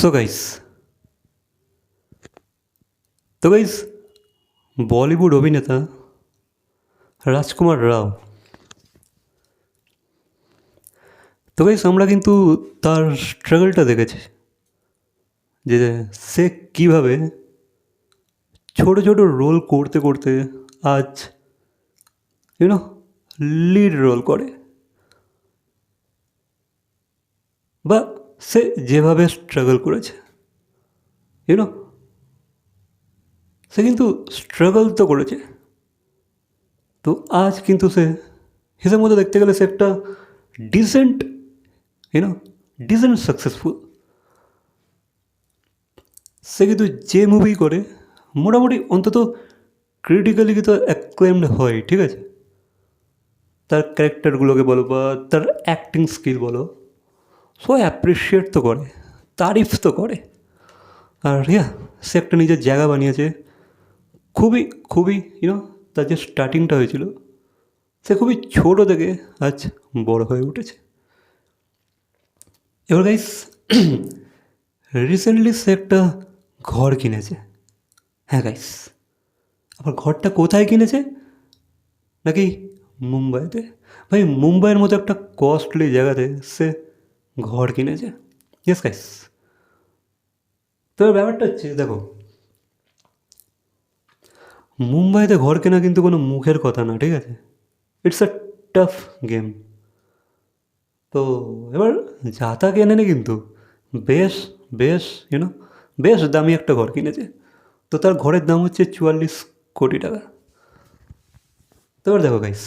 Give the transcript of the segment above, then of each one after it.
So guys তো guys Bollywood অভিনেতা রাজকুমার রাও। তো গাইস আমরা কিন্তু তার স্ট্রাগলটা দেখেছি যে সে কীভাবে ছোট ছোট রোল করতে করতে আজ ইউনো লিড রোল করে। বা সে যেভাবে স্ট্রাগল করেছে ইউনো সে কিন্তু স্ট্রাগল তো করেছে, তো আজ কিন্তু সে হিসেব মধ্যে দেখতে গেলে সে একটা decent you know decent successful সে কিন্তু যে মুভি করে, মোটামুটি অন্তত ক্রিটিক্যালি কিন্তু অ্যাক্লেমড হয়, ঠিক আছে? তার ক্যারেক্টারগুলোকে বলো বা তার অ্যাক্টিং স্কিল বলো সো অ্যাপ্রিসিয়েট তো করে, তারিফ তো করে। আর ইয়া, সে একটা নিজের জায়গা বানিয়েছে। খুবই খুবই ইউনো তার যে স্টার্টিংটা হয়েছিল, সে খুবই ছোটো থেকে আজ বড় হয়ে উঠেছে। এবার গাইস রিসেন্টলি সে একটা ঘর কিনেছে। হ্যাঁ গাইস আবার ঘরটা কোথায় কিনেছে? নাকি মুম্বাইতে? ভাই, মুম্বাইয়ের মতো একটা কস্টলি জায়গাতে সে ঘর কিনেছে ইয়েস গাইস তো ব্যাপারটা হচ্ছে, দেখো, মুম্বাইতে ঘর কেনা কিন্তু কোনো মুখের কথা না, ঠিক আছে? ইটস আ টাফ গেম তো এবার যা যাতা কেনে নি কিন্তু, বেশ বেশ ইউনো বেশ দামি একটা ঘর কিনেছে। তো তার ঘরের দাম হচ্ছে চুয়াল্লিশ কোটি টাকা। তো এবার দেখো গাইস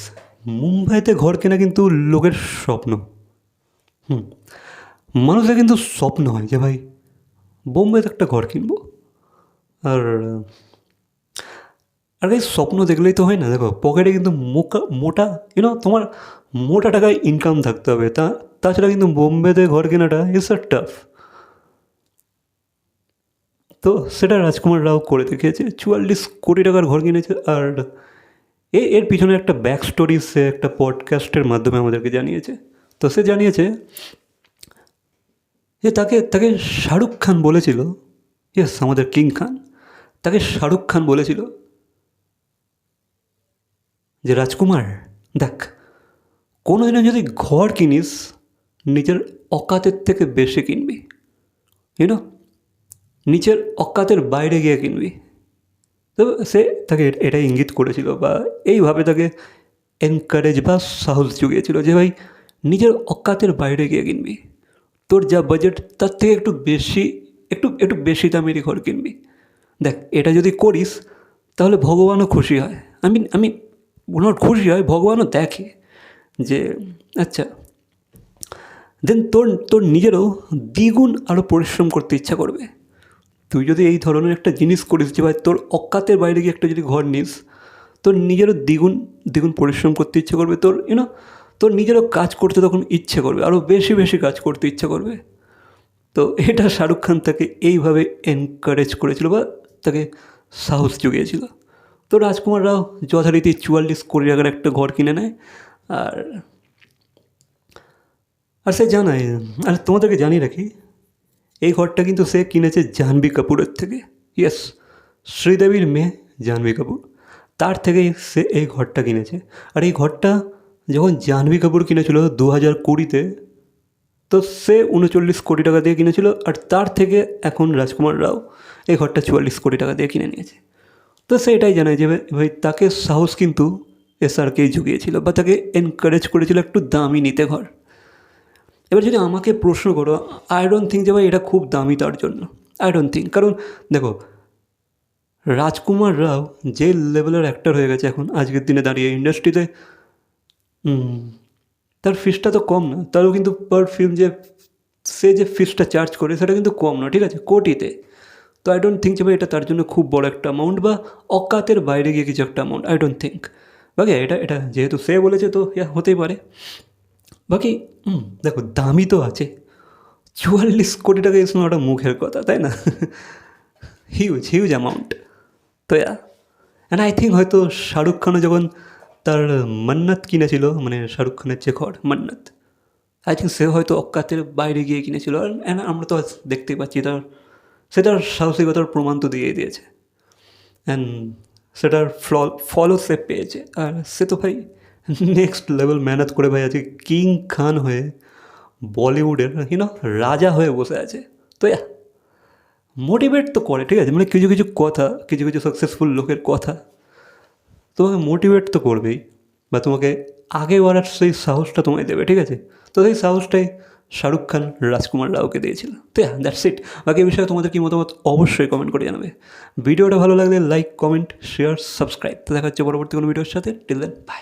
মুম্বাইতে ঘর কেনা কিন্তু লোকের স্বপ্ন। হুম। মানুষের কিন্তু স্বপ্ন হয় যে ভাই, বোম্বেতে একটা ঘর কিনবো। আর আর এই স্বপ্ন দেখলেই তো হয় না, দেখো, পকেটে কিন্তু মোকা, মোটা ইউনো তোমার মোটা টাকায় ইনকাম থাকতে হবে। তা, তাছাড়া কিন্তু বোম্বেতে ঘর কেনাটা ইজ আ টাফ তো সেটা রাজকুমার রাও করে দেখিয়েছে, চুয়াল্লিশ কোটি টাকার ঘর কিনেছে। আর এর পিছনে একটা ব্যাক স্টোরি সে একটা পডকাস্টের মাধ্যমে আমাদেরকে জানিয়েছে। তো সে জানিয়েছে যে তাকে তাকে শাহরুখ খান বলেছিল ইয়েস আমাদের কিং খান, তাকে শাহরুখ খান বলেছিল যে, রাজকুমার, দেখ কোনো দিনও যদি ঘর কিনিস নিজের অকাতের থেকে বেশি কিনবি। ইউনো নিচের অকাতের বাইরে গিয়ে কিনবি। তো সে তাকে এটাই ইঙ্গিত করেছিল বা এইভাবে তাকে এনকারেজ বা সাহস জুগিয়েছিল যে, ভাই নিজের অকাতের বাইরে গিয়ে কিনবি। তোর যা বাজেট তার থেকে একটু বেশি, একটু একটু বেশি দামেরই ঘর কিনবি। দেখ, এটা যদি করিস, তাহলে ভগবানও খুশি হয়। আমি আমি ওনার খুশি হয়, ভগবানও দেখে যে আচ্ছা। দেন তোর তোর নিজেরও দ্বিগুণ আরও পরিশ্রম করতে ইচ্ছা করবে। তুই যদি এই ধরনের একটা জিনিস করিস যে, ভাই, তোর অকাতের বাইরে গিয়ে একটা যদি ঘর নিস, তোর নিজেরও দ্বিগুণ দ্বিগুণ পরিশ্রম করতে ইচ্ছে করবে। তোর ইউনো তোর নিজেরও কাজ করতে তখন ইচ্ছে করবে আরও বেশি বেশি কাজ করতে ইচ্ছে করবে। তো এটা শাহরুখ খান তাকে এইভাবে এনকারেজ করেছিল বা তাকে সাহস জুগিয়েছিল। তো রাজকুমার রাও যথারীতি চুয়াল্লিশ কোটি টাকার একটা ঘর কিনে নেয়, আর আর সে জানায়, আর তোমাদেরকে জানিয়ে রাখি, এই ঘরটা কিন্তু সে কিনেছে জাহ্নবী কাপুরের থেকে। ইয়েস শ্রীদেবীর মেয়ে জাহ্নবী কাপুর, তার থেকেই সে এই ঘরটা কিনেছে। আর এই ঘরটা যখন জাহ্নবী কাপুর কিনেছিল দু হাজার কুড়িতে, তো সে উনচল্লিশ কোটি টাকা দিয়ে কিনেছিল আর তার থেকে এখন রাজকুমার রাও এই ঘরটা চুয়াল্লিশ কোটি টাকা দিয়ে কিনে নিয়েছে। তো সে এটাই জানায় যে ভাই তাকে সাহস কিন্তু এসআরকেই জুগিয়েছিল বা তাকে এনকারেজ করেছিল একটু দামি নিতে ঘর। এবার যদি আমাকে প্রশ্ন করো আই ডোন্ট থিঙ্ক যে ভাই এটা খুব দামি তার জন্য। আই ডোন্ট থিঙ্ক কারণ দেখো, রাজকুমার রাও যে লেভেলের অ্যাক্টার হয়ে গেছে এখন, আজকের দিনে দাঁড়িয়ে ইন্ডাস্ট্রিতে তার ফিসটা তো কম না। তারও কিন্তু পার ফিল্ম যে, সে যে ফিসটা চার্জ করে, সেটা কিন্তু কম না, ঠিক আছে? কোটিতে। তো আই ডোন্ট থিঙ্ক যে ভাই এটা তার জন্য খুব বড় একটা অ্যামাউন্ট বা অকাতের বাইরে গিয়ে কিছু একটা অ্যামাউন্ট আই ডোন্ট থিঙ্ক বাকি এটা এটা যেহেতু সে বলেছে তো, ইয়া, হতেই পারে। বাকি দেখো, দামি তো আছে। চুয়াল্লিশ কোটি টাকা ইস ওটা মুখের কথা, তাই না? হিউজ হিউজ অ্যামাউন্ট তো ইয়া। অ্যান্ড আই থিঙ্ক হয়তো শাহরুখ খানও যখন তার মান্নাত কিনেছিল মানে শাহরুখ খানের যে ঘর, মান্নাত। আই থিঙ্ক সে হয়তো অকাতের বাইরে গিয়ে কিনেছিল আর আমরা তো দেখতেই পাচ্ছি তার সেটার সাহসিকতার প্রমাণ তো দিয়ে দিয়েছে। অ্যান্ড সেটার ফল, ফলও সে পেয়েছে। আর সে তো ভাই নেক্সট লেভেল মেহনত করে ভাই আজকে কিং খান হয়ে বলিউডের ইউনো রাজা হয়ে বসে আছে। তো ইয়া মোটিভেট তো করে, ঠিক আছে? মানে কিছু কিছু কথা, কিছু কিছু সাকসেসফুল লোকের কথা তোমাকে মোটিভেট তো করবেই বা তোমাকে আগে বাড়ার সেই সাহসটা তোমায় দেবে, ঠিক আছে? তো সেই সাহসটাই শাহরুখ খান রাজকুমার রাওকে দিয়েছিল। তো দ্যাটস ইট বাকি বিষয়ে তোমাদের কি মতামত অবশ্যই কমেন্ট করে জানাবে। ভিডিওটা ভালো লাগলে লাইক কমেন্ট শেয়ার সাবস্ক্রাইব তো দেখা হচ্ছে পরবর্তী কোনো ভিডিওর সাথে। Till then by